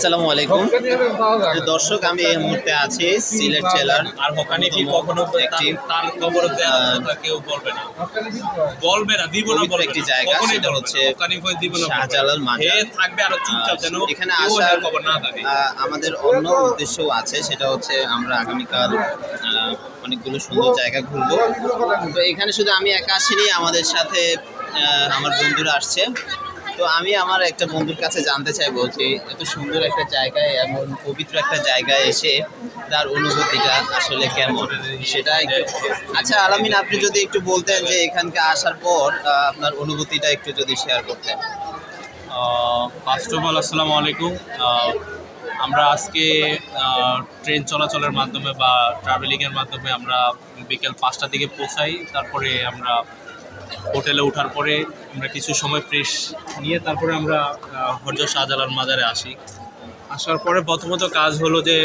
আসসালামু আলাইকুম। দর্শক আমি এই মুহূর্তে আছি সিলেট জেলার আর হকানি কি কখনো একটি তার খবর কেউ বলবে না। বলবে না দিব না বলবে একটি জায়গা, সেটা হচ্ছে হকানি ভয় দিব না শাহজালাল মাজার। থাকবে আর চুপচাপ যেন এখানে আসার খবর না থাকে আমাদের অন্য উদ্দেশ্যও আছে সেটা হচ্ছে আমরা আগামীকাল অনেকগুলো সুন্দর জায়গা ঘুরবো। তো এখানে শুধু আমি একা আসিনি আমাদের সাথে আমার বন্ধুরা আসছে। তো আমি আমার একটা বন্ধুর কাছে জানতে চাইব যে এত সুন্দর একটা জায়গায় এমন পবিত্র একটা জায়গায় এসে তার অনুভূতিটা আসলে কেমন? সেটা একটু আচ্ছা আলামিন, আপনি যদি একটু বলতেন যে এখানকে আসার পর আপনার অনুভূতিটা একটু যদি শেয়ার করতেন। ফার্স্ট অফ অল আসসালামু আলাইকুম। আমরা আজকে ট্রেন চলাচলের মাধ্যমে বা ট্রাভেলিংয়ের মাধ্যমে আমরা বিকেল পাঁচটার দিকে পৌঁছাই, তারপরে আমরা হোটেলে ওঠার পরে আমরা কিছু সময় ফ্রেশ নিয়ে তারপরে আমরা আহ, হরজত শাহজালাল মাজারে আসি। আসার পরে প্রথমত কাজ হলো যে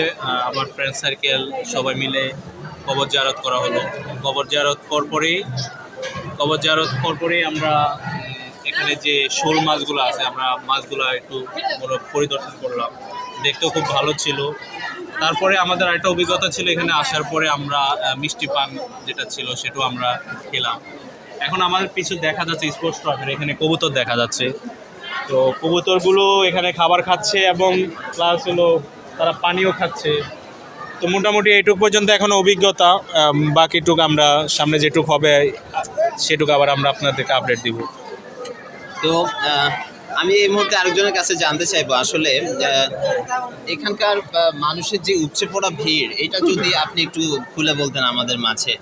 আমার ফ্রেন্ড সার্কেল সবাই মিলে কবর জারত করা হলো। কবর জারত পর পরেই কবর জারত পর পরেই আমরা এখানে যে শোল মাছগুলো আছে আমরা মাছগুলো একটু পরিদর্শন করলাম। দেখতেও খুব ভালো ছিল। তারপরে আমাদের আরেকটা অভিজ্ঞতা ছিল এখানে আসার পরে আমরা মিষ্টি পান যেটা ছিল সেটাও আমরা খেলাম। এখন আমাদের পিছু দেখা যাচ্ছে স্পোর্টস ট্রফের এখানে কবুতর দেখা যাচ্ছে। তো কবুতরগুলো এখানে খাবার খাচ্ছে এবং প্লাস হলো তারা পানিও খাচ্ছে। তো মোটামুটি এইটুকু পর্যন্ত এখন অভিজ্ঞতা বাকিটুক আমরা সামনে যেটুক হবে, সেটুকু আবার আমরা আপনাদেরকে আপডেট দিব। তো আমি এই মুহূর্তে আরেকজনের কাছে জানতে চাইব আসলে এখানকার মানুষের যে উপচে পড়া ভিড়, এটা যদি আপনি একটু খুলে বলতেন আমাদের মাঝে।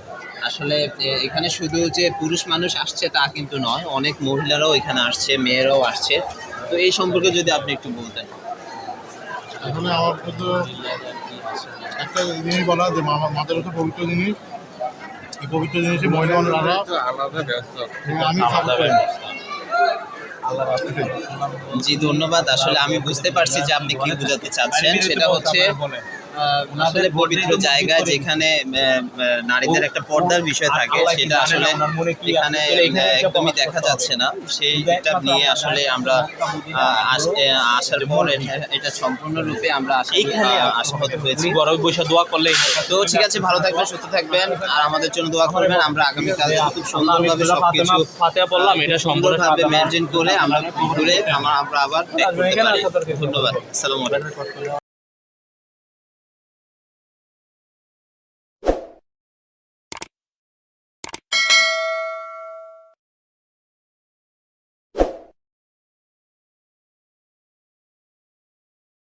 আসলে এখানে শুধু যে পুরুষ মানুষ আসছে তা কিন্তু নয় অনেক মহিলারাও এখানে আসছে মেয়েরাও আসছে। তো এই সম্পর্কে যদি আপনি একটু বলতেন। এখানে আমার কিন্তু একটা জিনিস বলা যে মা- মাদের হচ্ছে পবিত্র জিনিস। এই পবিত্র জিনিসে মহিলা মানুষরা আমি জি ধন্যবাদ। আসলে আমি বুঝতে পারছি যে আপনি কি বোঝাতে চাচ্ছেন সেটা হচ্ছে আসলে পবিত্র জায়গা যেখানে নারীদের একটা পর্দার বিষয় থাকে সেটা আসলে এখানে একদমই দেখা যাচ্ছে না। সেইটা নিয়ে আসলে আমরা আসার পর এটা- সম্পূর্ণরূপে আমরা আশাহত হয়েছি। বড় বৈশা দোয়া করলেই তো ঠিক আছে ভালো থাকবেন সুস্থ থাকবেন আর আমাদের জন্য দোয়া করবেন। আমরা আগামীকাল খুব সুন্দরভাবে সবকিছু ফাতেহা পড়লাম এটা সুন্দরভাবে মেনটেন করে আমরা ঘুরে আমরা আবার back করতে পারি। ধন্যবাদ। আসসালামু আলাইকুম।